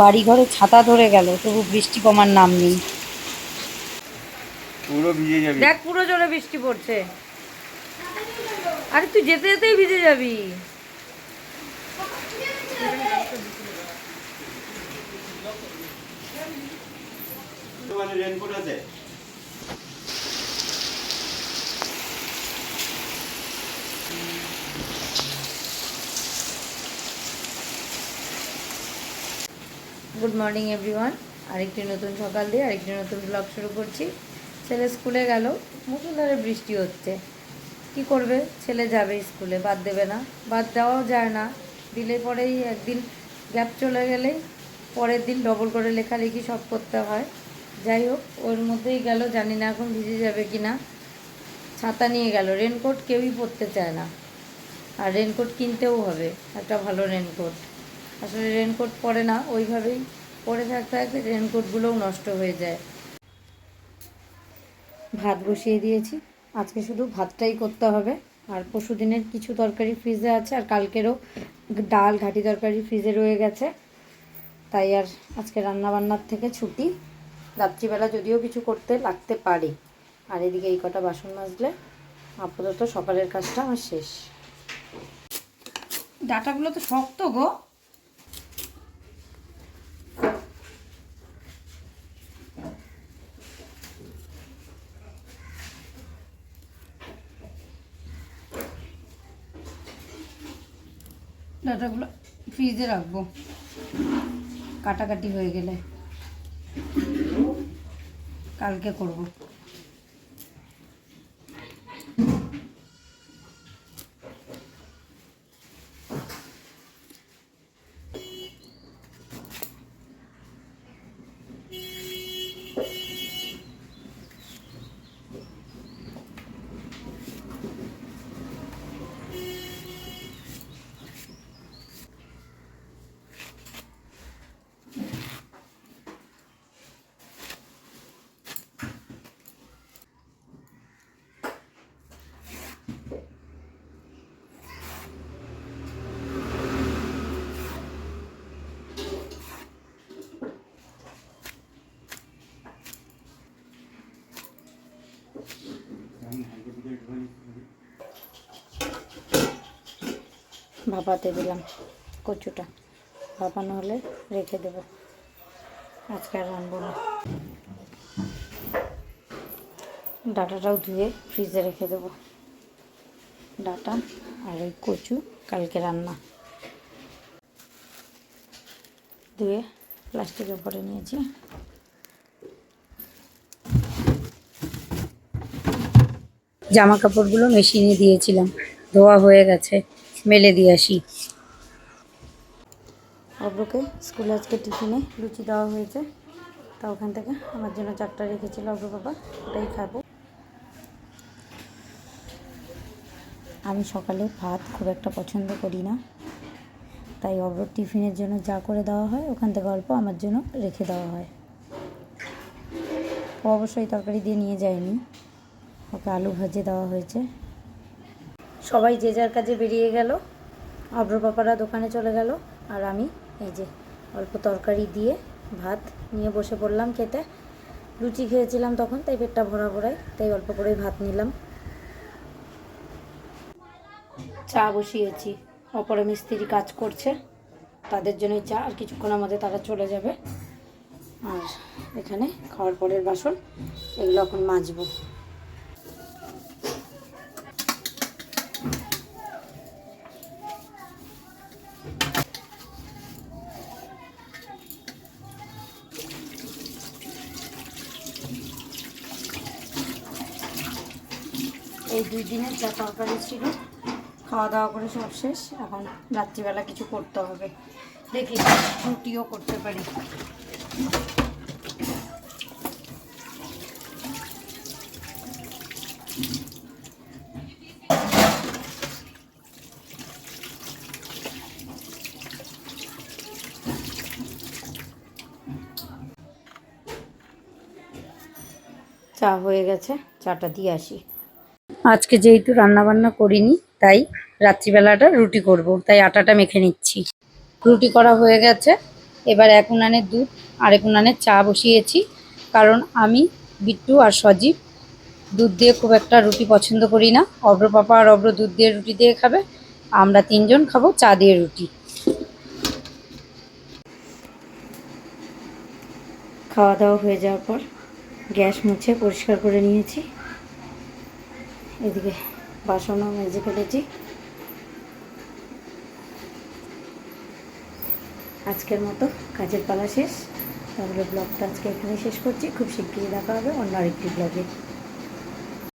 বাড়ি ঘরে ছাতা ধরে গেল তবু বৃষ্টি কমার নাম নেই। পুরো ভিজে যাবে। দেখ পুরো জোরে বৃষ্টি পড়ছে। আরে তুই যেতে যেতেই ভিজে যাবি। রেনকোট আছে? গুড মর্নিং এভরিওয়ান আরেকটি নতুন সকাল দিয়ে আরেকটি নতুন ব্লগ শুরু করছি। ছেলে স্কুলে গেল মুসুলধারে বৃষ্টি হচ্ছে। কি করবে? ছেলে যাবে স্কুলে, বাদ দেবে না। বাদ দেওয়াও যায় না। দিলে পরেই একদিন গ্যাপ চলে গেলেই পরের দিন ডবল করে লেখালেখি সব করতে হয়। যাই হোক, ওর মধ্যেই গেল, জানি না এখন ভিজে যাবে কি না। ছাতা নিয়ে গেল। রেনকোট কেউই পরতে চায় না। আর রেনকোট কিনতেও হবে, একটা ভালো রেনকোট আসলে রেনকোট পরে না, ওইভাবেই পরে থাকতে থাকতে রেনকোটগুলোও নষ্ট হয়ে যায়। ভাত বসিয়ে দিয়েছি। আজকে শুধু ভাতটাই করতে হবে। আর পরশু দিনের কিছু তরকারি ফ্রিজে আছে, আর কালকেরও ডাল ঘাটি তরকারি ফ্রিজে রয়ে গেছে। তাই আর আজকে রান্না বান্নার থেকে ছুটি। রাত্রিবেলা যদিও কিছু করতে লাগতে পারে। আর এদিকে এই কটা বাসন মাজলে আপাতত সকালের কাজটা আমার শেষ। ডাটাগুলো তো শক্ত গো। ডাটাগুলো ফ্রিজে রাখব। কাটাকাটি হয়ে গেলে। কালকে করব। ভাপাতে দিলাম কচুটা। ভাপানো হলে রেখে দেবো। আজকে আর রানবো না। ডাটাটাও ধুয়ে ফ্রিজে রেখে দেবো। ডাটা আর ওই কচু কালকে রান্না। ধুয়ে প্লাস্টিকের পরে নিয়েছি। জামা কাপড়গুলো মেশিনে দিয়েছিলাম। ধোয়া হয়ে গেছে, মেলে দিয়ে আসি। অব্রকে স্কুলে আজকে টিফিনে লুচি দেওয়া হয়েছে। তা ওখান থেকে আমার জন্য চারটা রেখেছিল অব্র বাবা, ওটাই খাব। আমি সকালে ভাত খুব একটা পছন্দ করি না। তাই অব্র টিফিনের জন্য যা করে দেওয়া হয়, ওখান থেকে অল্প আমার জন্য রেখে দেওয়া হয়। ও অবশ্যই তরকারি দিয়ে নিয়ে যায়নি। ওকে আলু ভাজে দেওয়া হয়েছে। সবাই যে যার কাজে বেরিয়ে গেল অব্র পাপারা দোকানে চলে গেল, আর আমি এই যে অল্প তরকারি দিয়ে ভাত নিয়ে বসে পড়লাম খেতে। লুচি খেয়েছিলাম তখন, তাই পেটটা ভরা ভরাই, তাই অল্প করেই ভাত নিলাম। চা বসিয়েছি। অপরে মিস্ত্রি কাজ করছে, তাদের জন্যই চা, আর কিছুক্ষণের মধ্যে তারা চলে যাবে। আর এখানে খাওয়ার পরের বাসন, এগুলো এখন মাজবো। এই দুই দিনের যা তরকারি ছিল, খাওয়া দাওয়া করে সব শেষ। এখন রাত্রিবেলা কিছু করতে হবে। দেখি, রুটিও করতে পারি। চা হয়ে গেছে, চাটা দিয়ে আসি। আজকে যেহেতু রান্না বান্না করিনি, তাই রাত্রিবেলাটা রুটি করব। তাই আটাটা মেখে নিচ্ছি। রুটি করা হয়ে গেছে। এবার এক উনানের দুধ আর এক উনানের চা বসিয়েছি। কারণ আমি, বিট্টু আর সজীব দুধ দিয়ে খুব একটা রুটি পছন্দ করি না। অব্র পাপা আর অব্র দুধ দিয়ে রুটি দিয়ে খাবে। আমরা তিনজন খাব চা দিয়ে রুটি। খাওয়া দাওয়া হয়ে যাওয়ার পর গ্যাস মুছে পরিষ্কার করে নিয়েছি। এদিকে বাসনও মেজে ফেলেছি। আজকের মতো কাজের পালা শেষ। তাহলে ব্লগটা আজকে এখানে শেষ করছি। খুব শিগগিরই দেখা হবে অন্য আরেকটি ব্লগে।